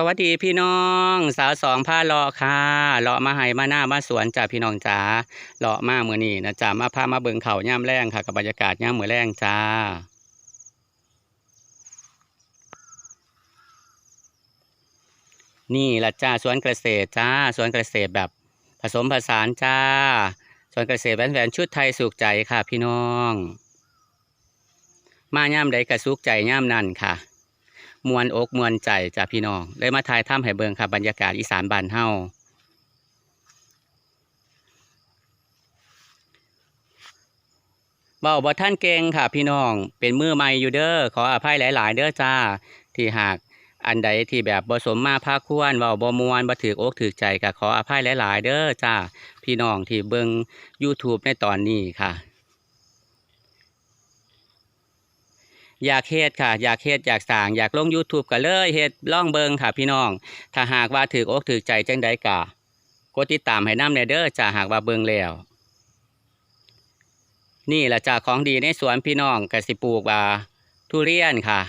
สวัสดีพี่น้อง สาวสองผ้าเลาะค่ะเลาะมาให้มาหน้ามาสวนจ้าพี่น้องจ้าเลาะมาเมื่อนี้นะจ้ามาพามาเบิ่งเขาย่ามแรงค่ะกับบรรยากาศย่ามเมื่อแรงจ้านี่ละจ้าสวนเกษตรจ้าสวนเกษตรแบบผสมผสานจ้าสวนเกษตรแหวนแหวนชุดไทยสุขใจค่ะพี่น้อง มาย่ามใดกระสุกใจย่ามนั่นค่ะ มวนอกมวนใจจากพี่น้องเลยมาถ่ายถ้ำให้เบิงค่ะบรรยากาศอีสานบานเฮาเบาบ่ท่านเก่งค่ะพี่น้อง เป็นมือใหม่อยู่เด้อขออภัยหลาย ๆ เด้อจ้า ที่หากอันใดที่แบบบ่สมมาภาคควรเบาบ่มวนบ่ถือกอกถือใจก็ขออภัยหลาย ๆ เด้อจ้า พี่น้องที่เบิง YouTube ในตอนนี้ค่ะ อยากเฮ็ดค่ะ อยากเฮ็ดอยากสร้างอยากลง YouTube ก็เลยเฮ็ดล่องเบิงค่ะพี่น้อง ถ้าหากว่าถืออกถือใจจังใดกะกดติดตามให้น้ำในเด้อจ้าหากว่าเบิงแล้ว นี่แหละจ้าของดีในสวนพี่น้องกสิปลูกว่าทุเรียนค่ะ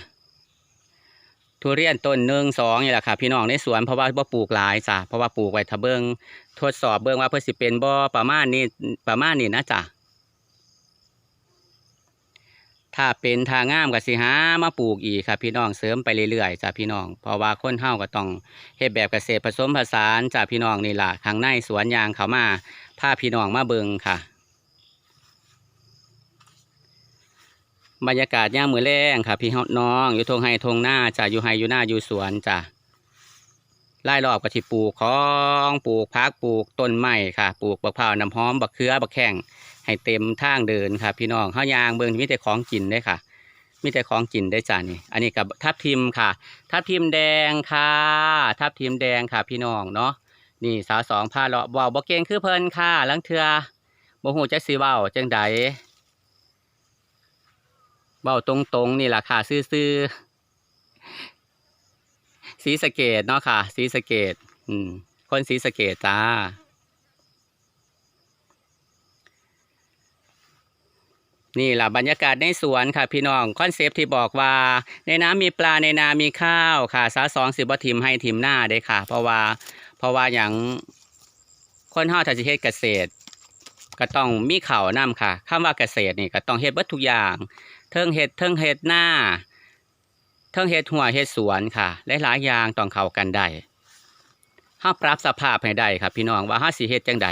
ทุเรียนต้นหนึ่งสองนี่แหละค่ะ พี่น้องในสวนเพราะว่าบ่ปลูกหลายจ้ะเพราะว่าปลูกไว้ถ้าเบิงทดสอบเบิงว่าเพื่อสิเป็นบ่ประมาณนี้ประมาณนี้นะจ้ะ ถ้าเป็นทางงามก็สิหามาปลูกอีกครับพี่น้องเสริมไปเรื่อยๆจ้ะพี่น้องเพราะว่าคนเฮาก็ต้องเฮ็ดแบบเกษตรผสมผสานจ้ะพี่น้องนี่ล่ะข้างในสวนยางเขามาพาพี่น้องมาเบิงค่ะ บรรยากาศย่ามมือแรงค่ะ พี่น้องอยู่ทงไฮทงหน้าจ้ะอยู่ไฮอยู่หน้าอยู่สวนจ้ะไล่รอบก็ที่ปลูกของปลูกพักปลูกต้นไม้ค่ะ ปลูกบักพร้าวน้ำหอมบักเขือบักแข้ง ให้เต็มทางเดินค่ะ พี่น้องข้าวยางเบิ่งมีแต่ของกินได้ค่ะ มีแต่ของกินได้จ้านี่ อันนี้กับทับทิมค่ะ ทับทิมแดงค่ะ ทับทิมแดงค่ะ พี่น้องเนาะนี่สาวสองพาเลาะเว้าบ่เกงคือเพลินค่ะลังเทือบ่ฮู้จักสิเว้าจังใดเว้าตรงๆนี่ล่ะค่ะ ซื่อๆสีสเกตเนาะค่ะ สีสเกต อืม คนสีสเกตจ้า นี่แหละบรรยากาศในสวนค่ะพี่น้องคอนเซปต์ที่บอกว่า ในน้ำมีปลาในนามีข้าวค่ะสาสองสิบทิมให้ทิมหน้าได้ค่ะ เพราะว่าเพราะว่าอย่างคนเฮาถ้าจะเฮ็ดเกษตร ก็ต้องมีเข้าวนํค่ะคำว่าเกษตรนี่ก็ต้องเฮ็ดเบิดทุกอย่าง เทิงเฮ็ดเทิงเฮ็ดหน้า เทิงเฮ็ดหัวเฮ็ดสวนค่ะหลายๆอย่างต้องเข้ากันได้เฮาปรับสภาพให้ได้ครับพี่น้องว่าเฮาสิเฮ็ดจังใด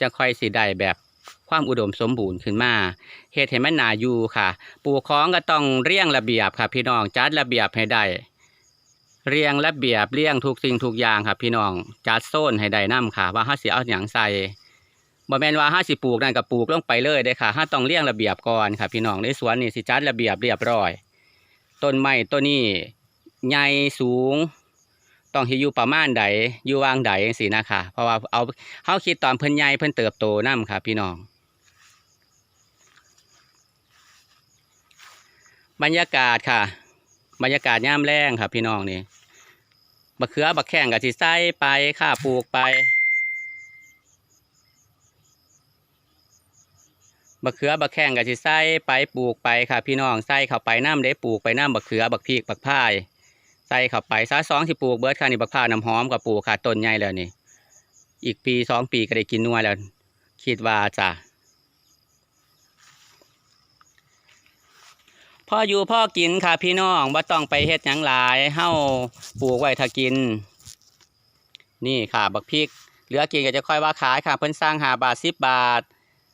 จะค่อยสิได้แบบ ความอุดมสมบูรณ์ขึ้นมาเฮ็ดให้มันน่าอยู่ค่ะ ปลูกของก็ต้องเรียงระเบียบค่ะ พี่น้องจัดระเบียบให้ได้เรียงระเบียบเรียงทุกสิ่งทุกอย่างค่ะ พี่น้องจัดโซนให้ได้นํค่ะ ว่าเฮาสิเอาหยังใส่บ่แม่นว่าเฮาสิปลูกนั่นก็ปลูกลงไปเลยเด้ค่ะเฮาต้องเรียงระเบียบก่อนค่ะ พี่น้องในสวนนี่สิจัดระเบียบเรียบร้อย ต้นไม้ต้นนี้ใหญ่สูง ต้องให้อยู่ประมาณใดอยู่วางใดจังซี่นะคะเพราะว่าเอาเฮาคิดตอนเพิ่นใหญ่เพิ่นเติบโตนํค่ะ พี่น้อง บรรยากาศค่ะ บรรยากาศย่ามแรงค่ะ พี่น้องนี่บักเขือบักแข้งกับสิใส่ไปค่ะปลูกไปบักเขือบักแข้งกับสิใส่ไปปลูกไปค่ะ พี่น้องใส่เข้าไปน้ำได้ปลูกไปน้ำบักเขือบักพริกบักพายใส่เข้าไปซาสองที่ปลูกเบิร์ดค่ะนี่บักพร้าน้ำหอมกับปลูกค่ะต้นใหญ่แล้วนี่ อีกปีสองปีก็ได้กินนัวแล้ว คิดว่าจ้ะ พ่ออยู่พ่อกินค่ะพี่น้องว่าต้องไปเฮ็ดหยังหลายเฮาปลูกไว้ถ้ากิน นี่ค่ะ บักพริก เหลือกินก็จะค่อยว่าขายค่ะ เพิ่นสร้างหาบาทสิบบาท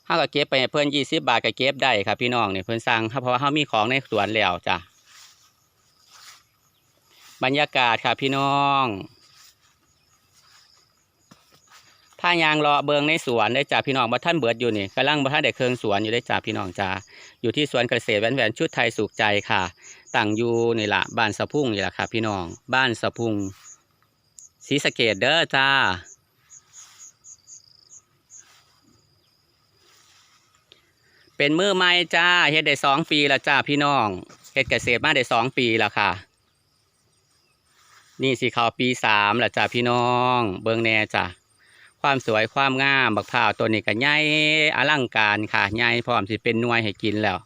เฮาก็เก็บไปเพิ่นยี่สิบบาทก็เก็บได้ค่ะพี่น้องเนี่ยเพิ่นสร้างเพราะว่าเฮามีของในสวนแล้วจ้ะบรรยากาศค่ะพี่น้อง ถ้ายางรอเบิงในสวนได้จ้ะพี่น้องบ่ท่านเบิดอยู่นี่กำลังบ่ท่านได้เครื่องสวนอยู่ได้จ้ะพี่น้องจ้าอยู่ที่สวนเกษตรแหวนแหวนชุดไทยสุขใจค่ะตั้งอยู่นี่ละบ้านสะพุ่งนี่แหละค่ะพี่น้อง บ้านสะพุ่งศรีสะเกดเด้อจ้าเป็นมือใหม่จ้าเฮ็ดได้สองปีแล้วจ้าพี่น้องเฮ็ดเกษตรมาได้สองปีแล้วค่ะ นี่สิเขาปีสามแล้วจ้าพี่น้อง เบิงแน่จ้า ความสวยความงามบักพร้าวตัวนี้ก็ใหญ่อลังการค่ะใหญ่พร้อมสิเป็นหน่วยให้กินแล้ว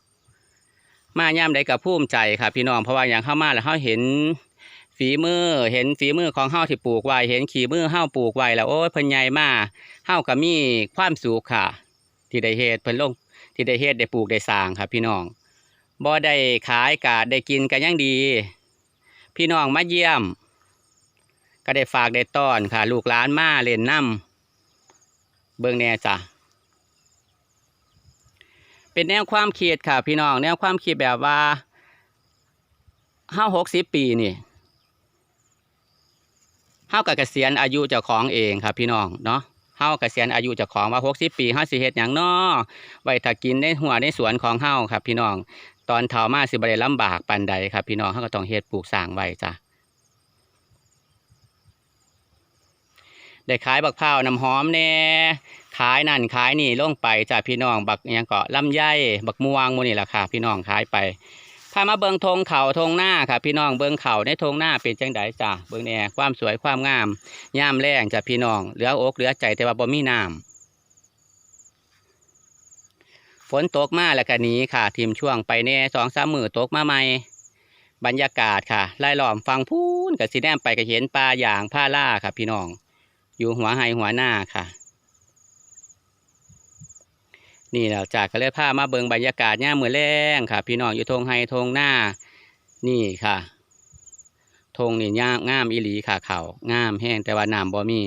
มาย่ามใดกับภูมิใจค่ะ พี่น้องเพราะว่าอย่างเข้ามาแล้วเขาเห็นฝีมือเห็นฝีมือของเฮาที่ปลูกไว้เห็นขี่มือเฮาปลูกไว้แล้วโอ้ยเพิ่นใหญ่มาเฮาก็มีความสุขค่ะ ที่ได้เฮ็ดเพิ่นลงที่ได้เฮ็ดได้ปลูกได้สร้างครับพี่น้องบ่ได้ขายกะได้กินก็ยังดี พี่น้องมาเยี่ยม ก็ได้ฝากได้ต้อนค่ะ ลูกหลานมาเล่นน้ำ เบิ่งแน่จ้ะเป็นแนวความคิดค่ะ พี่น้องแนวความคิดแบบว่าห้าหกสิบปีนี่เฮากับเกษียณอายุเจ้าของเองครับพี่น้องเนาะเฮากับเกษียณอายุเจ้าของว่าหกสิบปีเฮาสิเฮ็ดหยังน้อไว้ถ้ากินในหัวในสวนของเฮาครับ พี่น้อง ตอนเฒ่ามาสิบ่ได้ลำบากปานใดครับ พี่น้องเฮาก็ต้องเฮ็ดปลูกสร้างไว้จ้ะ ได้ขายบักพร้าวน้ำหอมแน่ขายนั่นขายนี่ลงไปจ้ะพี่น้องบักยังเก็ลำไยบักม่วงมูนี่แหละค่ะ พี่น้องขายไปพามาเบิงธงเขาธงหน้าค่ะ พี่น้องเบิงเขาในธงหน้าเป็นจังไดจ้ะเบิงแน่ความสวยความงามยามแรงจ้ะพี่น้องเหลืออกเหลือใจแต่ว่าบ่มีน้ำฝนตกมาแล้วก็หนีค่ะทีมช่วงไปแน่สองสามมือตกมาใหม่บรรยากาศค่ะไล่ล้อมฟังพูนกับสีแนมไปก็เห็นปลาอย่างผ้าล่าค่ะพี่น้อง อยู่หัวไฮหัวหน้าค่ะ นี่แหละจากก็เลยพามาเบิงบรรยากาศย่ามมือแรงค่ะ พี่น้องอยู่ทงไฮทงหน้า นี่ค่ะทงนี่ย่างงามอีหลีค่ะเขางามแห้งแต่ว่าน้ำบ่มี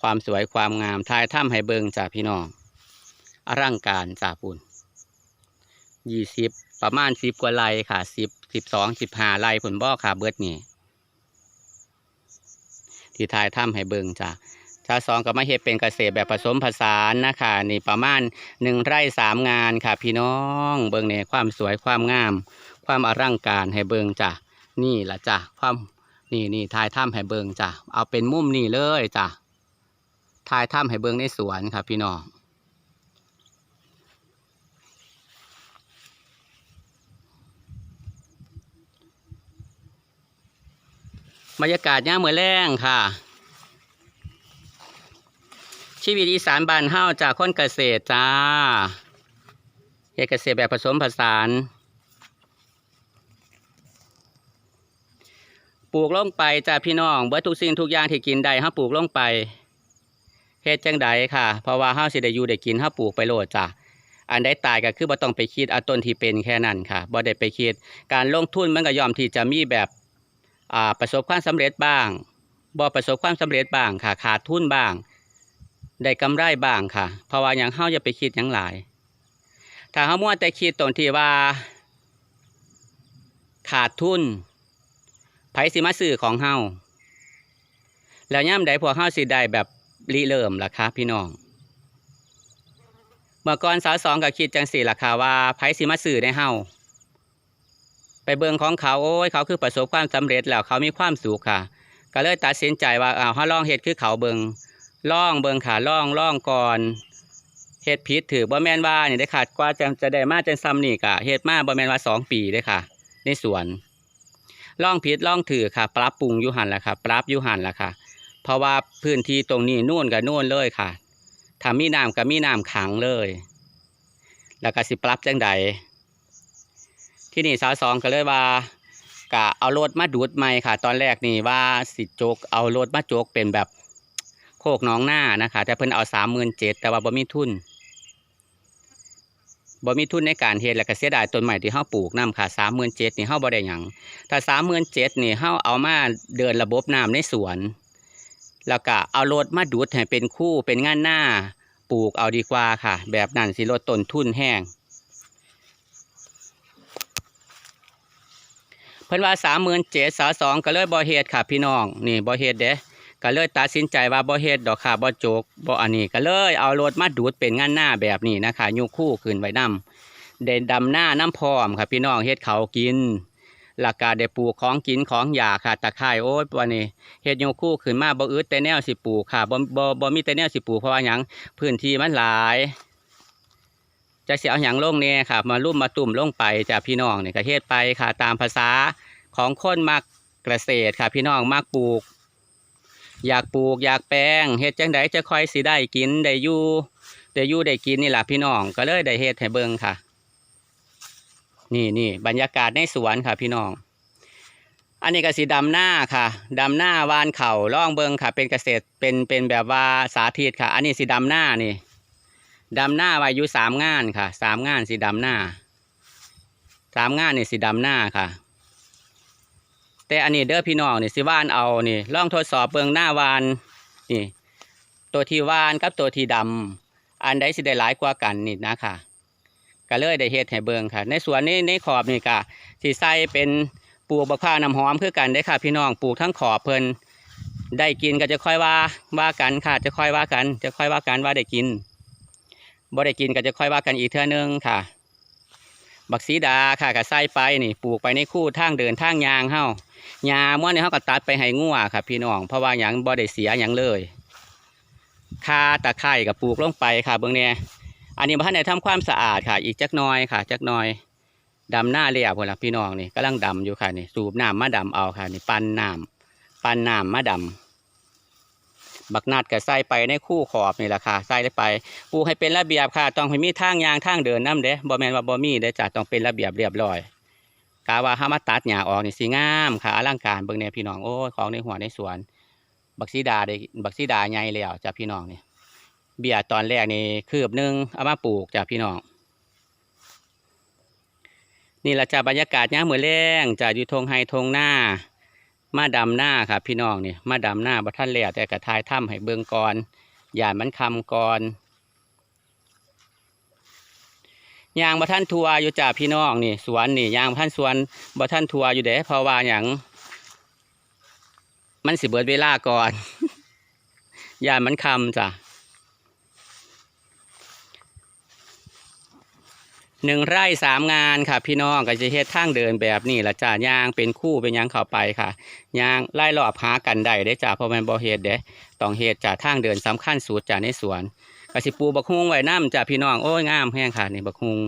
ความสวยความงามทายถ้ำให้เบิงจากพี่น้องอร่างการจากปุ่นยี่สิบประมาณสิบกว่าไร่ค่ะสิบสิบสองสิบห้าไร่ผลบ่อค่ะเบิดนี่ ที่ทายถ้ำให้เบิงจ้ะชาสองก็มาเฮ็ดเป็นเกษตรแบบผสมผสานนะคะนี่ประมาณหนึ่งไร่สามงานค่ะ พี่น้องเบิ่งเนี่ยความสวยความงาม ความอลังการให้เบิ่งจ้ะนี่ละจ้ะความนี่นี่ทายถ้ำให้เบิ่งจ้ะเอาเป็นมุมนี่เลยจ้ะทายถ้ำให้เบิ่งในสวนค่ะพี่น้อง บรรยากาศย่ามเมื่อแรงค่ะ ชีวิตอีสานบ้านเฮาจากคนเกษตรจ้าเฮ็ดเกษตรแบบผสมผสานปลูกลงไปจ้าพี่น้องเบิดทุกสิ่งทุกอย่างที่กินได้เฮาปลูกลงไปเฮ็ดจังใดค่ะ เพราะว่าเฮาสิได้อยู่ได้กินเฮาปลูกไปโลดจ้ะอันใดตายก็คือบ่ต้องไปคิดเอาต้นที่เป็นแค่นั้นค่ะบ่ได้ไปคิด การลงทุนมันก็ยอมที่จะมีแบบ ประสบความสำเร็จบ้างบ่ประสบความสำเร็จบ้างค่ะ ขาดทุนบ้าง ได้กำไรบ้างค่ะ เพราะว่าอย่างเฮาอย่าไปคิดอย่างหลาย ถ้าเฮามัวแต่คิดตรงที่ว่า ขาดทุนไผสิมาซื้อของเฮาแล้วย่ำใดพวกเฮาสิได้แบบริเริ่มล่ะคะพี่น้อง เมื่อก่อนสาวสองก็คิดจังสี่ล่ะค่ะว่าไผสิมาซื้อในเฮา ไปเบิ่งของเขาโอ้ยเขาคือประสบความสำเร็จแล้วเขามีความสุขค่ะ ก็เลยตัดสินใจว่าอ้าวเฮาลองเฮ็ดคือเขาเบิ่งล่องเบิงขาล่องล่องก่อนเฮ็ดพิษถือบ่แม่นว่านี่ยได้ขาดกว่าจะจะได้มาจังซ้ำนี่กะเฮ็ดมาบ่แม่นว่าสองปีได้ค่ะ ในสวนล่องพิษล่องถือค่ะ ปรับปรุงยู่หันละค่ะ ปรับยู่หันละค่ะ เพราะว่าพื้นที่ตรงนี้นู่นกับนู่นเลยค่ะถ้ามีน้ำกับมีน้ำขังเลย แล้วก็สิปรับจังใด ที่นี่สาวสองก็เลยว่ากะเอารถมาดูดใหม่ค่ะ ตอนแรกนี่ว่าสิโจกเอารถมาโจกเป็นแบบโคกน้องหน้านะคะ แต่เพิ่นเอาสามหมื่นเจ็ดแต่ว่าบ่มีทุนบ่มีทุนในการเฮ็ดแล้วก็เสียดายต้นใหม่ที่เฮาปลูกน้ำค่ะสามหมื่นเจ็ดนี่เฮาบ่ได้หยังถ้าสามหมื่นเจ็ดนี่เฮาเอามาเดินระบบน้ำในสวน แล้วก็เอารถมาดูดให้เป็นคู่เป็นงานหน้าปลูกเอาดีกว่าค่ะ แบบนั้นสิลดต้นทุนแห้ง เพิ่นว่าสามหมื่นเจ็ดสาวสองก็เลยบ่เฮ็ดค่ะพี่น้องนี่บ่เฮ็ดเด้ก็เลยตัดสินใจว่าบ่เฮ็ดดอกค่ะบ่โจกบ่อันนี้ก็เลยเอารถมาดูดเป็นงานหน้าแบบนี้นะคะยูคู่ขึ้นไว้นํเด่นดำหน้าน้ำพร้อมค่ะพี่น้องเฮ็ดเขากินหลักการได้ปลูกของกินของอยาค่ะตะไคร้โอ้ยวันนี้เฮ็ดยูคู่ขึ้นมาบ่อึดแต่แนวสิปลูกค่ะบ่บ่บ่มีแต่แนวสิปลูกเพราะว่าหยังพื้นที่มันหลาย จะเสียเอาหยังลงเนี่ยค่ะมาลุ่มมาตุ่มลงไปจากพี่น้องเนี่ก็เฮ็ดไปค่ะตามภาษาของคนมักเกษตรค่ะพี่น้องมักปลูก อยากปลูกอยากแปลงเฮ็ดจังไดจะค่อยสิได้กินได้อยู่ได้อยู่ได้กินนี่แหละพี่น้องก็เลยได้เฮ็ดให้เบิ่งค่ะ นี่นี่บรรยากาศในสวนค่ะพี่น้อง อันนี้ก็สีดำหน้าค่ะดำหน้าวานเข่าล่องเบิงค่ะ เป็นเกษตรเป็นเป็นแบบว่าสาธิตค่ะ อันนี้สีดำหน้านี่ ดำหน้าไว้อยู่สามงานค่ะสามงานสีดำหน้าสามงานนี่สีดำหน้าค่ะ แต่อันนี้เด้อพี่น้องนี่สิว่านเอานี่ลองทดสอบเบิงหน้าวานนี่ ตัวที่วานกับตัวที่ดำอันใดสิได้หลายกว่ากันนี่นะค่ะก็เลยได้เฮ็ดให้เบิงค่ะ ในสวนนี้ในขอบนี่ก็สิใส่เป็นปลูกบักพร้าวน้ำหอมคือกันได้ค่ะ พี่น้องปลูกทั้งขอบเพิ่นได้กินก็จะค่อยว่าว่ากันค่ะ จะค่อยว่ากัน จะค่อยว่ากันว่าได้กิน บ่ได้กินก็จะค่อยว่ากันอีกเทื่อนึงค่ะ บักสีดาค่ะก็ใส่ไปนี่ปลูกไปในคู่ทางเดินทางยางเฮาหญ้าม้วนนี่เฮาก็ตัดไปให้งัวค่ะ พี่น้องเพราะว่าหยังบ่ได้เสียหยังเลยคาตะไคร่กับปลูกลงไปค่ะเบื้องเนี่ยอันนี้พันในทำความสะอาดค่ะ อีกจักน้อยค่ะ จักน้อยดำหน้าเรียบคนละพี่น้องนี่กำลังดำอยู่ค่ะนี่สูบน้ำมาดำเอาค่ะนี่ปั้นน้ำปั้นน้ำมาดำ บักนัดก็ใส่ไปในคู่ขอบนี่แหละค่ะใส่ไปปลูกให้เป็นระเบียบค่ะ ต้องให้มีทางยางทางเดินน้ำเด้บ่แมนว่าบ่มีเด้จ้ะต้องเป็นระเบียบเรียบร้อยกาว่าห้ามาตัดหญ้าออกนี่สีงามค่ะอลังการเบื้งเนี่ยพี่น้องโอ้ของในหัวในสวน บักซีดาได้บักซีดาใหญ่แล้วจ้ะพี่น้องนี่เบียตอนแรกนี่คืบหนึงเอามาปลูกจ้ะพี่น้องนี่ละจ้ะบรรยากาศย่ามมือแรงจ้ะอยู่ทงไฮทงหน้า มาดำหน้าครับพี่น้องนี่มาดำหน้าบัท่านแล้วแต่กระทายถ้ำให้เบิงก่อนอย่านมันคำก่อนยางบัท่านทัวอยู่จ่าพี่น้องนี่สวนนี่ยางบัท่านสวนบัท่านทัวอยู่เด้เพราะว่าอย่างมันสิเบิดเวลาก่อนอย่ามันคำจ้ะ หนึ่งไร่สามงานค่ะ พี่น้องก็จะเฮ็ดทางเดินแบบนี้ละจ้ายางเป็นคู่เป็นยางเข้าไปค่ะยางไล่รอบหากันได้ได้จ้าเพราะมันบ่เฮ็ดเด้ต้องเฮ็ดจ้าทางเดินสำคัญสุดจ้าในสวนกสิปูบักฮุงไว้น้ำจ้าพี่น้องโอ้ยงามแห้งค่ะนี่บักฮุง